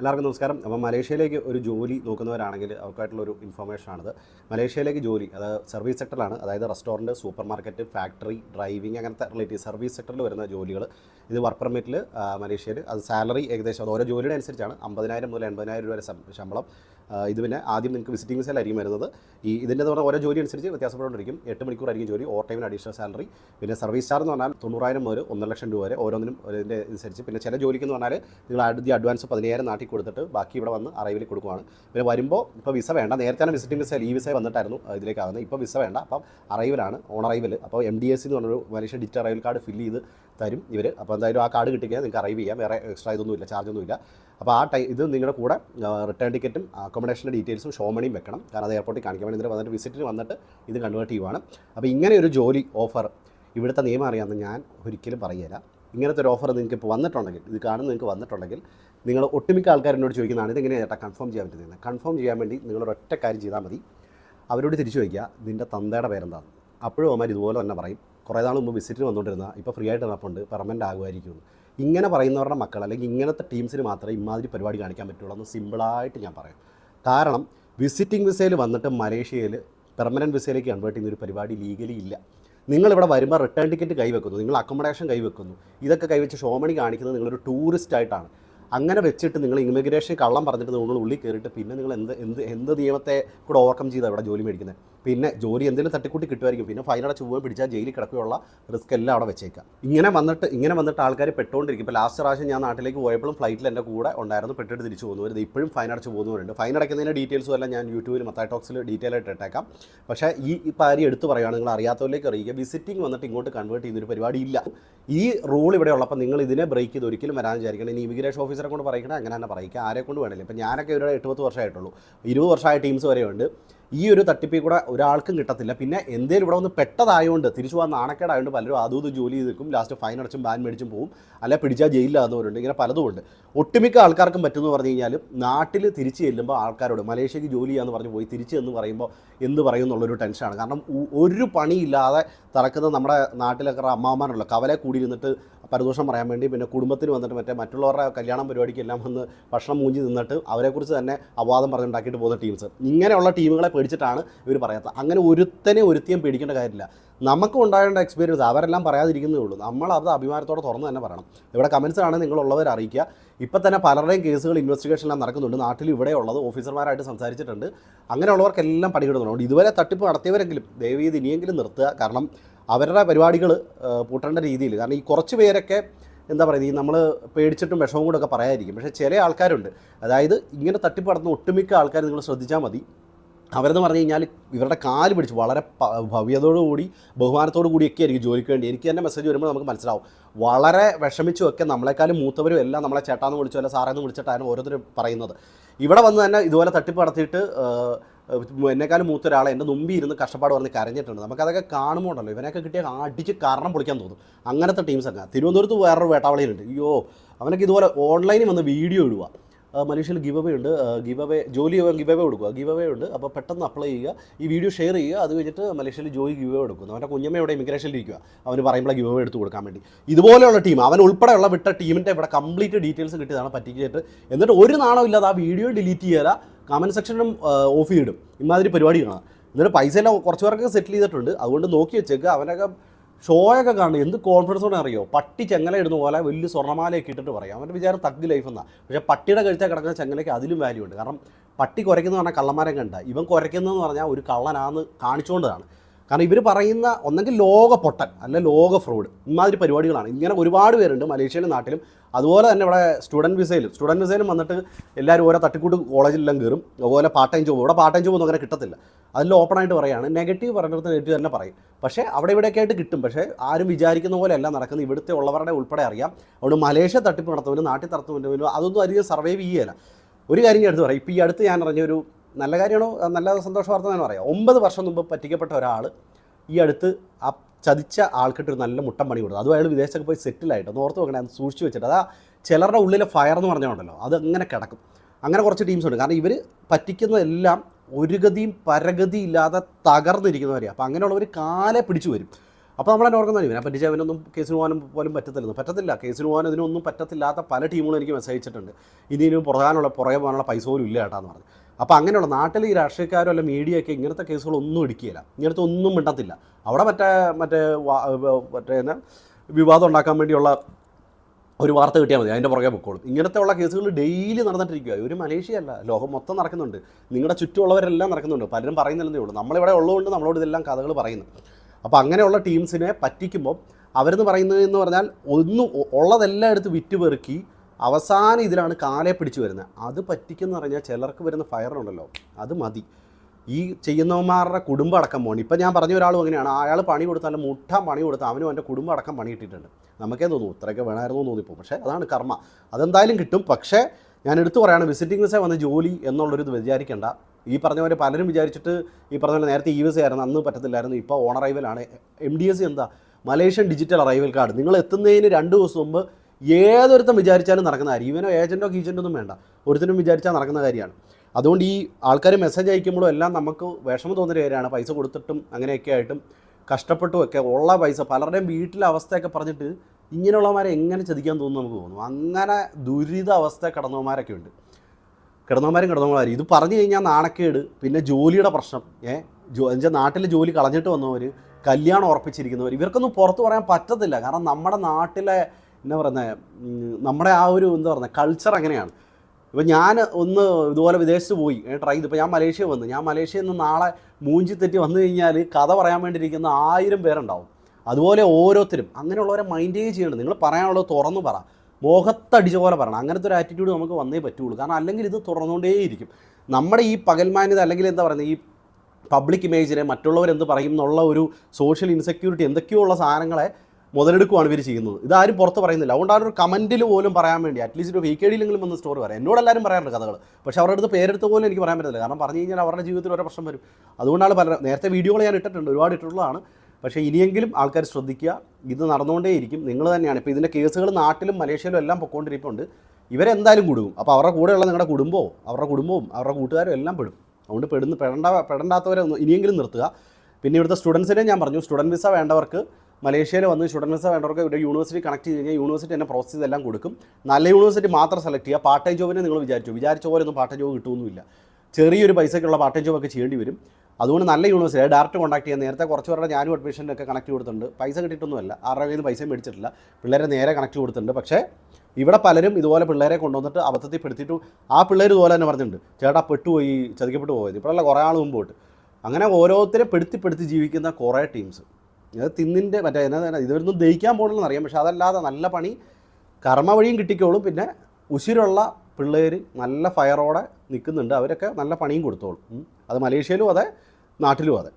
എല്ലാവർക്കും നമസ്കാരം. അപ്പോൾ മലേഷ്യയിലേക്ക് ഒരു ജോലി നോക്കുന്നവരാണെങ്കിൽ അവർക്കായിട്ടുള്ളൊരു ഇൻഫർമേഷനാണിത്. മലേഷ്യയിലേക്ക് ജോലി അത് സർവീസ് സെക്ടറിലാണ്. അതായത് restaurant supermarket factory driving അങ്ങനത്തെ റിലേറ്റീവ് സർവീസ് സെക്ടറിൽ വരുന്ന ജോലികൾ ഇത് വർക്ക് പെർമിറ്റിൽ മലേഷ്യയിൽ അത് സാലറി ഏകദേശം അത് ഓരോ ജോലിയുടെ അനുസരിച്ചാണ്. അമ്പതിനായിരം മുതൽ എൺപതിനായിരം രൂപ വരെ ശമ്പളം. ഇത് പിന്നെ ആദ്യം നിങ്ങൾക്ക് വിസിറ്റിംഗ് സെല്ലായിരിക്കും വരുന്നത്. ഈ ഇതിന്റെ പറഞ്ഞാൽ ഓരോ ജോലി അനുസരിച്ച് വ്യത്യാസപ്പെട്ടുകൊണ്ടിരിക്കും. എട്ട് മണിക്കൂറായിരിക്കും ജോലി ഓവർ ടൈമിന് അഡീഷണൽ സാലറി പിന്നെ സർവീസ് ചാർജ് എന്ന് പറഞ്ഞാൽ തൊണ്ണൂറായിരം മുതൽ ഒന്നര ലക്ഷം രൂപ വരെ ഓരോന്നിനും ഇതിന്റെ അനുസരിച്ച്. പിന്നെ ചില ജോലിക്ക് എന്ന് പറഞ്ഞാൽ നിങ്ങൾ ആദ്യം അഡ്വാൻസ് പതിനായിരം നാട്ടിൽ കൊടുത്തിട്ട് ബാക്കി ഇവിടെ വന്ന് അറൈവിൽ കൊടുക്കുവാണ്. പിന്നെ വരുമ്പോൾ ഇപ്പോൾ വിസ വേണ്ട. നേരത്തെ വിസിറ്റിംഗ് വിസ ഈ വിസ വന്നിട്ടായിരുന്നു ഇതിലേക്കാകുന്നത് ഇപ്പോൾ വിസ വേണ്ട. അപ്പം അറൈവലാണ് ഓൺ അറൈവൽ അപ്പോൾ എം ഡി എസ് എന്ന് പറഞ്ഞൊരു Malaysia digital arrival card fill ചെയ്ത് തരും ഇവർ അപ്പോൾ എന്തായാലും ആ കാർഡ് കിട്ടിക്കഴിഞ്ഞാൽ നിങ്ങൾക്ക് അറൈവ് ചെയ്യാം. വേറെ എക്സ്ട്രാ ഇതൊന്നുമില്ല ചാർജൊന്നുമില്ല അപ്പോൾ ആ ടൈ ഇത് നിങ്ങളുടെ കൂടെ റിട്ടേൺ ടിക്കറ്റും അക്കോമഡേഷന്റെ ഡീറ്റെയിൽസും ഷോ മണിയും വെക്കണം. കാരണം അത് എയർപോർട്ടിൽ കാണിക്കാൻ വേണ്ടി വന്നിട്ട് വിസിറ്റിന് വന്നിട്ട് ഇത് കൺവേർട്ട് ചെയ്യുവാണ്. അപ്പോൾ ഇങ്ങനെ ഒരു ജോലി ഓഫർ ഇവിടുത്തെ നിയമം അറിയാമെന്ന് ഞാൻ ഒരിക്കലും പറയുകയില്ല ഇങ്ങനത്തെ ഒരു ഓഫർ നിങ്ങൾക്ക് ഇപ്പോൾ വന്നിട്ടുണ്ടെങ്കിൽ ഇത് കാണുന്ന നിങ്ങൾക്ക് വന്നിട്ടുണ്ടെങ്കിൽ നിങ്ങൾ ഒട്ടുമിക്ക ആൾക്കാർ ചോദിക്കുന്നതാണ് ഇതെങ്ങനെയാണ് ചേട്ടാ? കൺഫേം ചെയ്യാൻ പറ്റുന്നത്? കൺഫേം ചെയ്യാൻ വേണ്ടി നിങ്ങൾ ഒറ്റ കാര്യം ചെയ്താൽ മതി. അവരോട് തിരിച്ചു ചോദിക്കുക നിന്റെ തന്തയുടെ പേരെന്താണ് അപ്പോഴും അവന്മാർ ഇതുപോലെ തന്നെ പറയും. കുറേ നാൾ മുമ്പ് വിസിറ്റിന് വന്നുകൊണ്ടിരുന്ന ഇപ്പോൾ ഫ്രീ ആയിട്ട് നടപ്പുണ്ട് പെർമനന്റ് ആകുമായിരിക്കും. ഇങ്ങനെ പറയുന്നവരുടെ മക്കൾ അല്ലെങ്കിൽ ഇങ്ങനത്തെ ടീംസിന് മാത്രമേ ഇമാതിരി പരിപാടി കാണിക്കാൻ പറ്റുള്ളൂ എന്ന് സിമ്പിളായിട്ട് ഞാൻ പറയാം. കാരണം വിസിറ്റിംഗ് വിസയിൽ വന്നിട്ട് മലേഷ്യയിൽ പെർമനന്റ് വിസയിലേക്ക് കൺവേർട്ട് ചെയ്യുന്ന ഒരു പരിപാടി ലീഗലി ഇല്ല. നിങ്ങളിവിടെ വരുമ്പോൾ റിട്ടേൺ ടിക്കറ്റ് കൈവെക്കുന്നു നിങ്ങൾ അക്കോമഡേഷൻ കൈവെക്കുന്നു. ഇതൊക്കെ കൈവച്ച് ഷോമണി കാണിക്കുന്നത് നിങ്ങളൊരു ടൂറിസ്റ്റ് ആയിട്ടാണ്. അങ്ങനെ വെച്ചിട്ട് നിങ്ങൾ ഇമിഗ്രേഷൻ കള്ളം പറഞ്ഞിട്ട് നിങ്ങൾ ഉള്ളിൽ കയറിയിട്ട് പിന്നെ നിങ്ങൾ എന്ത് എന്ത് എന്ത് നിയമത്തെ കൂടെ ഓവർകം ചെയ്താണ് ഇവിടെ ജോലി മേടിക്കുന്നത് പിന്നെ ജോലി എന്തെങ്കിലും തട്ടിക്കൂട്ടി കിട്ടുമായിരിക്കും. പിന്നെ ഫൈനടച്ച് പോവുകയും പിടിച്ചാൽ ജയിലിൽ കിടക്കുകയുള്ള റിസ്ക് എല്ലാം അവിടെ വെച്ചേക്കാം. ഇങ്ങനെ വന്നിട്ട് ഇങ്ങനെ വന്നിട്ട് ആൾക്കാർ പെട്ടുകൊണ്ടിരിക്കും ഇപ്പോൾ ലാസ്റ്റ് പ്രാവശ്യം ഞാൻ നാട്ടിലേക്ക് പോയപ്പോഴും ഫ്ലൈറ്റിൽ എന്റെ കൂടെ ഉണ്ടായിരുന്നു. പെട്ടിട്ട് തിരിച്ചു പോകുന്നവർ ഇപ്പോഴും ഫൈൻ അടച്ച് പോകുന്നവരുണ്ട്. ഫൈൻ അടയ്ക്കുന്നതിന്റെ ഡീറ്റെയിൽസും എല്ലാം ഞാൻ യൂട്യൂബിൽ മത്തായി ടോക്സിൽ ഡീറ്റെയിൽ ആയിട്ട് ഇട്ടേക്കാം. പക്ഷേ ഈ ഇപ്പോൾ കാര്യം എടുത്ത് പറയുകയാണ് നിങ്ങൾ അറിയാത്തവരിലേക്ക് അറിയിക്കുക. വിസിറ്റിംഗ് വന്നിട്ട് ഇങ്ങോട്ട് കൺവേർട്ട് ചെയ്യുന്നൊരു പരിപാടി ഇല്ല. ഈ റൂൾ ഇവിടെ ഉള്ളപ്പോൾ നിങ്ങൾ ഇതിനെ ബ്രേക്ക് ചെയ്ത് ഒരിക്കലും വരാൻ വിചാരിക്കണം ഇനി ഇമിഗ്രേഷൻ ഓഫീസറെ കൊണ്ട് പറയിക്കണം അങ്ങനെ തന്നെ പറയിക്കുക ആരെ കൊണ്ട് ഇപ്പോൾ ഇപ്പം ഞാനൊക്കെ ഒരു എട്ട് പത്ത് വർഷമായിട്ടുള്ളൂ. ഇരുപത് വർഷമായ ടീംസ് വരെയുണ്ട്. ഈ ഒരു തട്ടിപ്പിൽ കൂടെ ഒരാൾക്കും കിട്ടത്തില്ല. പിന്നെ എന്തേലും ഇവിടെ ഒന്ന് പെട്ടതായതുകൊണ്ട് തിരിച്ചു പോകാൻ നാണക്കേടായതുകൊണ്ട് പലരും അതും ജോലി ചെയ്ത് നിൽക്കും ലാസ്റ്റ് ഫൈൻ അടച്ചും ബാൻ മേടിച്ചും പോകും അല്ലെ പിടിച്ചാൽ ജയിലിലാകുന്നവരുണ്ട് ഇങ്ങനെ പലതും ഉണ്ട് ഒട്ടുമിക്ക ആൾക്കാർക്കും പറ്റുമെന്ന് പറഞ്ഞു കഴിഞ്ഞാൽ നാട്ടിൽ തിരിച്ചു ചെല്ലുമ്പോൾ ആൾക്കാരോട് മലേഷ്യക്ക് ജോലി ചെയ്യാന്ന് പറഞ്ഞ് പോയി തിരിച്ചു എന്ന് പറയുമ്പോൾ എന്ത് പറയും എന്നുള്ളൊരു ടെൻഷനാണ് കാരണം ഒരു പണിയില്ലാതെ തറക്കുന്ന നമ്മുടെ നാട്ടിലൊക്കെ അമ്മാവന്മാരുള്ള കവലെ കൂടി ഇരുന്നിട്ട് പരദോഷം പറയാൻ വേണ്ടി പിന്നെ കുടുംബത്തിന് വന്നിട്ട് മറ്റേ മറ്റുള്ളവരുടെ കല്യാണം പരിപാടിക്ക് എല്ലാം വന്ന് ഭക്ഷണം മൂഞ്ചി നിന്നിട്ട് അവരെക്കുറിച്ച് തന്നെ അവാദം പറഞ്ഞുണ്ടാക്കിയിട്ട് പോകുന്ന ടീംസ് ഇങ്ങനെയുള്ള ടീമുകളെ പേടിച്ചിട്ടാണ് ഇവർ പറയാത്തത്. അങ്ങനെ ഒരുത്തനെ ഒരുത്തിയും പേടിക്കേണ്ട കാര്യമില്ല. നമുക്ക് ഉണ്ടാകേണ്ട എക്സ്പീരിയൻസ് അവരെല്ലാം പറയാതിരിക്കുന്നേ ഉള്ളൂ. നമ്മൾ അത് അഭിമാനത്തോടെ തുറന്ന് തന്നെ പറയണം. ഇവിടെ കമൻസ് ആണ് നിങ്ങളുള്ളവർ അറിയിക്കുക. ഇപ്പം തന്നെ പലരുടെയും കേസുകൾ ഇൻവെസ്റ്റിഗേഷനെല്ലാം നടക്കുന്നുണ്ട്. നാട്ടിൽ ഇവിടെ ഉള്ളത് ഓഫീസർമാരായിട്ട് സംസാരിച്ചിട്ടുണ്ട്. അങ്ങനെയുള്ളവർക്കെല്ലാം പണികിടുന്നുണ്ട് ഇതുവരെ തട്ടിപ്പ് നടത്തിയവരെങ്കിലും ദയവീത് ഇനിയെങ്കിലും നിർത്തുക. കാരണം അവരുടെ പരിപാടികൾ പൂട്ടേണ്ട രീതിയിൽ കാരണം ഈ കുറച്ച് പേരൊക്കെ എന്താ പറയുക ഈ നമ്മൾ പേടിച്ചിട്ടും വിഷമം കൂടെ ഒക്കെ പറയാതിരിക്കും. പക്ഷേ ചില ആൾക്കാരുണ്ട്. അതായത് ഇങ്ങനെ തട്ടിപ്പ് നടത്തുന്ന ഒട്ടുമിക്ക ആൾക്കാർ നിങ്ങൾ ശ്രദ്ധിച്ചാൽ മതി. അവരെന്ന് പറഞ്ഞു കഴിഞ്ഞാൽ ഇവരുടെ കാൽ പിടിച്ച് വളരെ ഭവ്യതയോടുകൂടി ബഹുമാനത്തോടു കൂടിയൊക്കെ ആയിരിക്കും ജോലിക്ക് വേണ്ടി. എനിക്ക് തന്നെ മെസ്സേജ് വരുമ്പോൾ നമുക്ക് മനസ്സിലാവും. വളരെ വിഷമിച്ചും ഒക്കെ നമ്മളെക്കാളും മൂത്തവരും എല്ലാം നമ്മളെ ചേട്ടാന്ന് വിളിച്ചോ അല്ല സാറേന്ന് വിളിച്ചിട്ടായിരുന്നു ഓരോരുത്തർ പറയുന്നത്. ഇവിടെ വന്ന് തന്നെ ഇതുപോലെ തട്ടിപ്പ് നടത്തിയിട്ട് എന്നെക്കാളും മൂത്ത ഒരാളെ എന്റെ മുമ്പിൽ ഇരുന്ന് കഷ്ടപ്പാട് പറഞ്ഞ് കരഞ്ഞിട്ടുണ്ട്. നമുക്കതൊക്കെ കാണുമ്പോൾ ഉണ്ടല്ലോ ഇവനൊക്കെ കിട്ടിയ അടിച്ച് കാരണം പൊളിക്കാൻ തോന്നും. അങ്ങനത്തെ ടീംസൊക്കെ തിരുവനന്തപുരത്ത് വേറൊരു വേട്ടാവളിയിലുണ്ട്. അയ്യോ അവനൊക്കെ ഇതുപോലെ ഓൺലൈനിൽ വന്ന് വീഡിയോ ഇടുക. മനുഷ്യൽ ഗിവ് അവേ ഉണ്ട്. ഗിവ് അവേ ജോലി ഗിവ് അവേ കൊടുക്കുക. ഗിവ് അവേ ഉണ്ട്. അപ്പോൾ പെട്ടെന്ന് അപ്ലൈ ചെയ്യുക. ഈ വീഡിയോ ഷെയർ ചെയ്യുക. അത് കഴിഞ്ഞിട്ട് മലേഷ്യയിൽ ജോലി ഗിവ് അവേ കൊടുക്കുന്നു. അവന്റെ കുഞ്ഞമ്മ എവിടെ? ഇമിഗ്രേഷനിൽ ഇരിക്കുക. അവന് പറയുമ്പോൾ ഗിവ് അവേ എടുത്ത് കൊടുക്കാൻ വേണ്ടി. ഇതുപോലെയുള്ള ടീം അവൻ ഉൾപ്പെടെയുള്ള വിട്ട ടീമിന്റെ ഇവിടെ കംപ്ലീറ്റ് ഡീറ്റെയിൽസ് കിട്ടിയതാണ് പറ്റിച്ചിട്ട് എന്നിട്ട് ഒരു നാണം ഇല്ലാതെ ആ വീഡിയോ ഡിലീറ്റ് ചെയ്യുക കമന്റ് സെക്ഷനും ഓഫ് ചെയ്യിടും ഇമാതിരി പരിപാടി കാണാം. എന്നിട്ട് പൈസ എല്ലാം കുറച്ച് പേർക്ക് സെറ്റിൽ ചെയ്തിട്ടുണ്ട്. അതുകൊണ്ട് നോക്കി വെച്ചേക്ക് അവനൊക്കെ ഷോയൊക്കെ കാണും. എന്ത് കോൺഫിഡൻസോടെ അറിയോ? പട്ടി ചെങ്ങല ഇടുന്ന പോലെ വലിയ സ്വർണമാലയൊക്കെ ഇട്ടിട്ട് പറയും. അവന്റെ വിചാരം തഗ് ലൈഫ് എന്നാണ് പക്ഷേ പട്ടിയുടെ കഴുത്തെ കിടക്കുന്ന ചെങ്ങലയ്ക്ക് അതിലും വാല്യൂ ഉണ്ട്. കാരണം പട്ടി കുരയ്ക്കുന്ന പറഞ്ഞാൽ കള്ളന്മാരെ കണ്ട ഇവൻ കുരയ്ക്കുന്നതെന്ന് പറഞ്ഞാൽ ഒരു കള്ളനാന്ന് കാണിച്ചുകൊണ്ടതാണ് കാരണം ഇവർ പറയുന്ന ഒന്നെങ്കിൽ ലോക പൊട്ടൻ അല്ല ലോക ഫ്രോഡ് ഇമാതിരി പരിപാടികളാണ്. ഇങ്ങനെ ഒരുപാട് പേരുണ്ട് മലേഷ്യയിലും നാട്ടിലും. അതുപോലെ തന്നെ ഇവിടെ സ്റ്റുഡന്റ് വിസയിലും സ്റ്റുഡന്റ് വിസയിലും വന്നിട്ട് എല്ലാവരും ഓരോ തട്ടിക്കൂട്ട് കോളേജിലെല്ലാം കയറും അതുപോലെ പാർട്ട് ടൈം ജോബ് ഇവിടെ പാർട്ട് ടൈം ജോബ് ഒന്നും അങ്ങനെ കിട്ടത്തില്ല. അതിൽ ഓപ്പണായിട്ട് പറയുകയാണ് നെഗറ്റീവ് പറഞ്ഞിടത്ത് നെഗറ്റീവ് തന്നെ പറയും. പക്ഷേ അവിടെ ഇവിടെയൊക്കെ ആയിട്ട് കിട്ടും. പക്ഷേ ആരും വിചാരിക്കുന്ന പോലെ അല്ല നടക്കുന്നത്. ഇവിടുത്തെ ഉള്ളവരുടെ ഉൾപ്പെടെ അറിയാം. അതുകൊണ്ട് മലേഷ്യ തട്ടിപ്പ് നടത്തുന്നവരും നാട്ടിൽ നടത്തുന്നവരും അതൊന്നും അധികം സർവൈവ് ചെയ്യുകയില്ല. ഒരു കാര്യം ഞാൻ എടുത്ത് പറയാം. ഇപ്പോൾ ഈ അടുത്ത് ഞാൻ അറിഞ്ഞ ഒരു നല്ല കാര്യമാണോ? നല്ല സന്തോഷ വാർത്ത തന്നെ പറയാം. ഒമ്പത് വർഷം മുമ്പ് പറ്റിക്കപ്പെട്ട ഒരാൾ ഈ അടുത്ത് ആ ചതിച്ച ആൾക്കിട്ട് ഒരു നല്ല മുട്ടം പണി കൊടുത്തു. അതും അയാൾ വിദേശത്തൊക്കെ പോയി സെറ്റിലായിട്ട് ഒന്ന് ഓർത്ത് വെക്കണേ അത് സൂക്ഷിച്ച് വെച്ചിട്ട്. അതാ ചിലരുടെ ഉള്ളിലെ ഫയർ എന്ന് പറഞ്ഞുണ്ടല്ലോ അത് അങ്ങനെ കിടക്കും. അങ്ങനെ കുറച്ച് ടീംസ് ഉണ്ട്. കാരണം ഇവർ പറ്റിക്കുന്നതെല്ലാം ഒരു ഗതിയും പരഗതി ഇല്ലാതെ തകർന്നിരിക്കുന്നവരെയാണ് അപ്പോൾ അങ്ങനെയുള്ളവർ കാലെ പിടിച്ചു വരും. അപ്പോൾ നമ്മളെ ഓർക്കുന്നത് ഇവനെ പറ്റിച്ച് അവനൊന്നും കേസിന് പോകാനും പോലും പറ്റത്തില്ലെന്ന്. പറ്റത്തില്ല. കേസിന് പോകാൻ ഇതിനൊന്നും പറ്റത്തില്ലാത്ത പല ടീമുകളും എനിക്ക് മെസ്സേജ് അയച്ചിട്ടുണ്ട് ഇനി ഇതിന് പുറകാനുള്ള പുറകെ പോകാനുള്ള പൈസ പോലും ഇല്ല കേട്ടാന്ന് പറഞ്ഞു. അപ്പോൾ അങ്ങനെയുള്ള നാട്ടിൽ ഈ രാഷ്ട്രീയക്കാരോ അല്ല മീഡിയയൊക്കെ ഇങ്ങനത്തെ കേസുകളൊന്നും എടുക്കുകയില്ല. ഇങ്ങനത്തെ ഒന്നും മിണ്ടത്തില്ല. അവിടെ മറ്റേ മറ്റേ മറ്റേ വിവാദം ഉണ്ടാക്കാൻ വേണ്ടിയുള്ള ഒരു വാർത്ത കിട്ടിയാൽ മതി. അതിന്റെ പുറകെ പൊക്കോളും. ഇങ്ങനത്തെ ഉള്ള കേസുകൾ ഡെയിലി നടന്നിട്ടിരിക്കുക ഒരു മലേഷ്യ അല്ല ലോകം മൊത്തം നടക്കുന്നുണ്ട്. നിങ്ങളുടെ ചുറ്റുമുള്ളവരെല്ലാം നടക്കുന്നുണ്ട്. പലരും പറയുന്നില്ലെന്നേ ഉള്ളൂ. നമ്മളിവിടെ ഉള്ളതുകൊണ്ട് നമ്മളോട് ഇതെല്ലാം കഥകൾ പറയുന്നു. അപ്പോൾ അങ്ങനെയുള്ള ടീംസിനെ പറ്റിക്കുമ്പോൾ അവരെന്ന് പറയുന്നത് എന്ന് പറഞ്ഞാൽ ഒന്നും ഉള്ളതെല്ലാം എടുത്ത് വിറ്റ് പെറുക്കി അവസാനം ഇതിലാണ് കാലെ പിടിച്ചു വരുന്നത്. അത് പറ്റിക്കെന്ന് പറഞ്ഞാൽ ചിലർക്ക് വരുന്ന ഫയറുണ്ടല്ലോ അത് മതി. ഈ ചെയ്യുന്നവന്മാരുടെ കുടുംബം അടക്കം പോകണം. ഇപ്പം ഞാൻ പറഞ്ഞ ഒരാളും അങ്ങനെയാണ്. അയാൾ പണി കൊടുത്താൽ മുട്ട പണി കൊടുത്താൽ അവനും അവന്റെ കുടുംബം അടക്കം പണി കിട്ടിയിട്ടുണ്ട്. നമുക്കേ തോന്നുന്നു ഇത്രയൊക്കെ വേണമായിരുന്നു തോന്നിപ്പോൾ പക്ഷേ അതാണ് കർമ്മ. അതെന്തായാലും കിട്ടും. പക്ഷേ ഞാൻ എടുത്തു പറയുകയാണ് വിസിറ്റിംഗ് വിസ വന്ന ജോലി എന്നുള്ളൊരു ഇത് വിചാരിക്കേണ്ട. ഈ പറഞ്ഞവരെ പോലെ പലരും വിചാരിച്ചിട്ട് ഈ പറഞ്ഞ പോലെ നേരത്തെ ഇ വിസ ആയിരുന്നു അന്ന് പറ്റത്തില്ലായിരുന്നു. ഇപ്പോൾ ഓൺ അറൈവലാണ് എം ഡി എസ് എന്താ? മലേഷ്യൻ ഡിജിറ്റൽ അറൈവൽ കാർഡ് നിങ്ങൾ എത്തുന്നതിന് രണ്ട് ദിവസം മുമ്പ് ഏതൊരുത്തം വിചാരിച്ചാലും നടക്കുന്ന കാര്യം. ഇവനോ ഏജന്റോ കീജന്റോ ഒന്നും വേണ്ട. ഒരുത്തനും വിചാരിച്ചാൽ നടക്കുന്ന കാര്യമാണ്. അതുകൊണ്ട് ഈ ആൾക്കാർ മെസ്സേജ് അയക്കുമ്പോഴും എല്ലാം നമുക്ക് വിഷമം തോന്നുന്ന കാര്യമാണ്. പൈസ കൊടുത്തിട്ടും അങ്ങനെയൊക്കെ ആയിട്ടും കഷ്ടപ്പെട്ടും ഒക്കെ ഉള്ള പൈസ പലരുടെയും വീട്ടിലെ അവസ്ഥയൊക്കെ പറഞ്ഞിട്ട് ഇങ്ങനെയുള്ളവന്മാരെ എങ്ങനെ ചതിക്കാൻ തോന്നുന്നു നമുക്ക് തോന്നും അങ്ങനെ ദുരിത അവസ്ഥ കിടന്നവന്മാരൊക്കെ ഉണ്ട്. കിടന്നവന്മാരും കിടന്നവന്മാരും. ഇത് പറഞ്ഞു കഴിഞ്ഞാൽ നാണക്കേട്. പിന്നെ ജോലിയുടെ പ്രശ്നം. ഏ? ജോ എന്നുവെച്ചാൽ നാട്ടിൽ ജോലി കളഞ്ഞിട്ട് വന്നവർ കല്യാണം ഉറപ്പിച്ചിരിക്കുന്നവർ ഇവർക്കൊന്നും പുറത്ത് പറയാൻ പറ്റത്തില്ല. കാരണം നമ്മുടെ നാട്ടിലെ എന്താ പറയുന്നത് നമ്മുടെ ആ ഒരു എന്താ പറയുന്നത് കൾച്ചർ അങ്ങനെയാണ്. ഇപ്പം ഞാൻ ഒന്ന് ഇതുപോലെ വിദേശത്ത് പോയി ട്രൈ ചെയ്ത്. ഇപ്പോൾ ഞാൻ മലേഷ്യ വന്നു. ഞാൻ മലേഷ്യയിൽ നിന്ന് നാളെ മൂഞ്ചി തെറ്റി വന്നു കഴിഞ്ഞാൽ കഥ പറയാൻ വേണ്ടിയിരിക്കുന്ന ആയിരം പേരുണ്ടാവും. അതുപോലെ ഓരോരുത്തരും. അങ്ങനെയുള്ളവരെ മൈൻഡേ ചെയ്യണം നിങ്ങൾ പറയാനുള്ളത് തുറന്നു പറ. മോഹത്തടിച്ച പോലെ പറയണം. അങ്ങനത്തെ ഒരു ആറ്റിറ്റ്യൂഡ് നമുക്ക് വന്നേ പറ്റുള്ളൂ. കാരണം അല്ലെങ്കിൽ ഇത് തുറന്നുകൊണ്ടേയിരിക്കും നമ്മുടെ ഈ പകൽമാന്യത അല്ലെങ്കിൽ എന്താ പറയുന്നത് ഈ പബ്ലിക് ഇമേജിനെ മറ്റുള്ളവരെന്ത് പറയും എന്നുള്ള ഒരു സോഷ്യൽ ഇൻസെക്യൂരിറ്റി എന്തൊക്കെയോ ഉള്ള സാധനങ്ങളെ മുതലെടുക്കുകയാണ് ഇവർ ചെയ്യുന്നത്. ഇതാരും പുറത്ത് പറയുന്നില്ല. അതുകൊണ്ടാണ് ഒരു കമന്റിൽ പോലും പറയാൻ വേണ്ടി അറ്റ്ലീസ്റ്റ് ഒരു വീക്ക് ഐഡിയിലെങ്കിലും വന്ന് സ്റ്റോറി പറയാം. എന്നോട് എല്ലാവരും പറയാറുണ്ട് കഥകൾ പക്ഷേ അവരുടെ അടുത്ത് പേരെടുത്ത് പോലും എനിക്ക് പറയാൻ പറ്റില്ല കാരണം പറഞ്ഞു കഴിഞ്ഞാൽ അവരുടെ ജീവിതത്തിൽ ഒരു പ്രശ്നം വരും. അതുകൊണ്ടാണ് പല നേരത്തെ വീഡിയോകൾ ഞാൻ ഇട്ടിട്ടുണ്ട് ഒരുപാട് ഇട്ടിട്ടുള്ളതാണ്. പക്ഷേ ഇനിയെങ്കിലും ആൾക്കാർ ശ്രദ്ധിക്കുക. ഇത് നടന്നുകൊണ്ടേയിരിക്കും. നിങ്ങൾ തന്നെയാണ്. ഇപ്പോൾ ഇതിന്റെ കേസുകൾ നാട്ടിലും മലേഷ്യയിലും എല്ലാം പൊക്കോണ്ടിരിപ്പുണ്ട്. ഇവരെന്തായാലും കുടുങ്ങും. അപ്പോൾ അവരുടെ കൂടെയുള്ള നിങ്ങളുടെ കുടുംബവും അവരുടെ കുടുംബവും അവരുടെ കൂട്ടുകാരും എല്ലാം പെടും. അതുകൊണ്ട് പെടുന്ന പെടേണ്ട പെടണ്ടാത്തവരെ ഇനിയെങ്കിലും നിർത്തുക. പിന്നെ ഇവിടുത്തെ സ്റ്റുഡൻസിനെ ഞാൻ പറഞ്ഞു. സ്റ്റുഡന്റ് വിസ വേണ്ടവർക്ക് മലേഷ്യയിൽ വന്ന് സ്റ്റുഡൻസ് വേണ്ടവർക്ക് ഇവിടെ യൂണിവേഴ്സിറ്റി കണക്ട് ചെയ്ത് കഴിഞ്ഞാൽ യൂണിവേഴ്സിറ്റി തന്നെ പ്രോസസ് ചെയ്തെല്ലാം കൊടുക്കും. നല്ല യൂണിവേഴ്സിറ്റി മാത്രം സെലക്ട് ചെയ്യുക. പാർട്ട് ടൈം ജോബിനെ നിങ്ങൾ വിചാരിച്ചു. വിചാരിച്ച പോലെ ഒന്നും പാർട്ട് ടൈം ജോബ് കിട്ടുമൊന്നുമില്ല ചെറിയൊരു പൈസയ്ക്കുള്ള പാർട്ട് ടൈം ജോബൊക്കെ ചെയ്യേണ്ടി വരും. അതുകൊണ്ട് നല്ല യൂണിവേഴ്സിറ്റി ഡയറക്റ്റ് കോൺടാക്ട് ചെയ്യാൻ നേരത്തെ കുറച്ച് പേരുടെ ഞാനും അഡ്മിഷനൊക്കെ കണക്ട് കൊടുത്തിട്ടുണ്ട്. പൈസ കിട്ടിയിട്ടൊന്നുമല്ല. ആരുടെ കയ്യിൽ നിന്ന് മേടിച്ചിട്ടില്ല. പിള്ളേരെ നേരെ കണക്ട് കൊടുത്തിട്ടുണ്ട്. പക്ഷേ ഇവിടെ പലരും ഇതുപോലെ പിള്ളേരെ കൊണ്ടുവന്നിട്ട് അബദ്ധത്തിൽ പെടുത്തിയിട്ട് ആ പിള്ളേർ ഇതുപോലെ തന്നെ പറഞ്ഞിട്ടുണ്ട്. ചേട്ടാ പെട്ടുപോയി ചതിക്കപ്പെട്ടു പോയത്. ഇപ്പോഴല്ല കുറേ ആൾ മുമ്പോട്ട്. അങ്ങനെ ഓരോരുത്തരെ പെടുത്തി പെടുത്തി ജീവിക്കുന്ന കുറേ ടീംസ് ഇത് തിന്നിന്റെ മറ്റേ എന്നാ ഇതൊന്നും ദഹിക്കാൻ പോകണമെന്ന് അറിയാം. പക്ഷെ അതല്ലാതെ നല്ല പണി കർമ്മ വഴിയും കിട്ടിക്കോളും. പിന്നെ ഉശിരുള്ള പിള്ളേർ നല്ല ഫയറോടെ നിൽക്കുന്നുണ്ട്. അവരൊക്കെ നല്ല പണിയും കൊടുത്തോളും. അത് മലേഷ്യയിലും അതെ നാട്ടിലും അതെ.